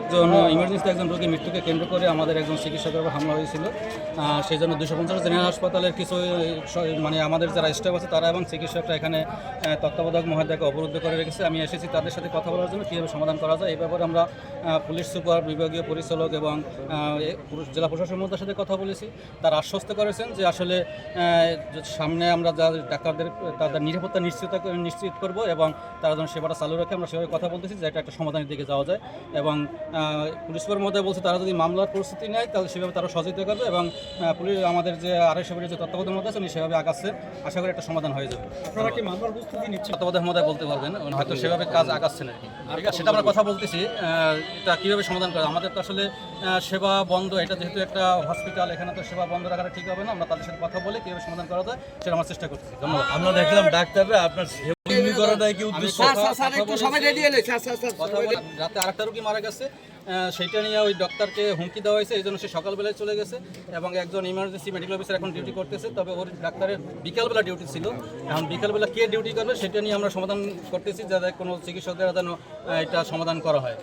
একজন ইমার্জেন্সি একজন রোগীর মৃত্যুকে কেন্দ্র করে আমাদের একজন চিকিৎসকের উপর হামলা হয়েছিল। সেই জন্য দুশো পঞ্চাশ জেনারেল হাসপাতালের কিছু মানে আমাদের যারা স্টাফ আছে তারা এবং চিকিৎসকরা এখানে তত্ত্বাবধায়ক মহাদাকে অবরুদ্ধ করে রেখেছে। আমি এসেছি তাদের সাথে কথা বলার জন্য, কীভাবে সমাধান করা যায়। এই ব্যাপারে আমরা পুলিশ সুপার, বিভাগীয় পরিচালক এবং জেলা প্রশাসনের মধ্যে সাথে কথা বলেছি। তারা আশ্বস্ত করেছেন যে আসলে সামনে আমরা যা ডাক্তারদের, তাদের নিরাপত্তা নিশ্চিত নিশ্চিত করব এবং তারা যেন সেবাটা চালু রাখে। আমরা সেভাবে কথা বলতেছি যে একটা সমাধানের দিকে যাওয়া যায় এবং পুলিশ সুপার মধ্যে বলছে তারা যদি মামলার প্রস্তুতি নেয় তাহলে সেভাবে তারা সহযোগিতা করবে এবং পুলিশ আমাদের যে আড়াই সেবারের যে তত্ত্বাবধান মধ্যে আছে উনি সেভাবে আগাচ্ছে। আশা করি একটা সমাধান হয়ে যাবে। আপনারা কি মামলার প্রস্তুতি নিচ্ছেন? তত্ত্বাবধায়ক মধ্যে বলতে পারবেন হয়তো সেভাবে কাজ আগাচ্ছেন আর কি। সেটা আমরা কথা বলতেছি। এটা কীভাবে সমাধান করে? আমাদের তো আসলে সেবা বন্ধ এটা যেহেতু একটা হসপিটাল এখানে তো সেবা বন্ধ রাখাটা ঠিক হবে না আমরা তাদের সাথে কথা বলে কীভাবে সমাধান করা যায় সেটা আমরা চেষ্টা করছি ধন্যবাদ। আমরা দেখলাম ডাক্তাররা আপনার সেবা কি উদ্দেশ্য? সবাই রেডি এলে কথা রাতে আরেকটা রুগী মারা গেছে। সেইটা নিয়ে ওই ডক্টরকে হুমকি দেওয়া হয়েছে, এই জন্য সে সকালবেলায় চলে গেছে এবং একজন ইমার্জেন্সি মেডিকেল অফিসার এখন ডিউটি করতেছে। তবে ওর ডাক্তারের বিকালবেলা ডিউটি ছিল। এখন বিকালবেলা কে ডিউটি করবে, সেটা নিয়ে আমরা সমাধান করতেছি যাতে কোনো চিকিৎসকদের যেন এটা সমাধান করা হয়।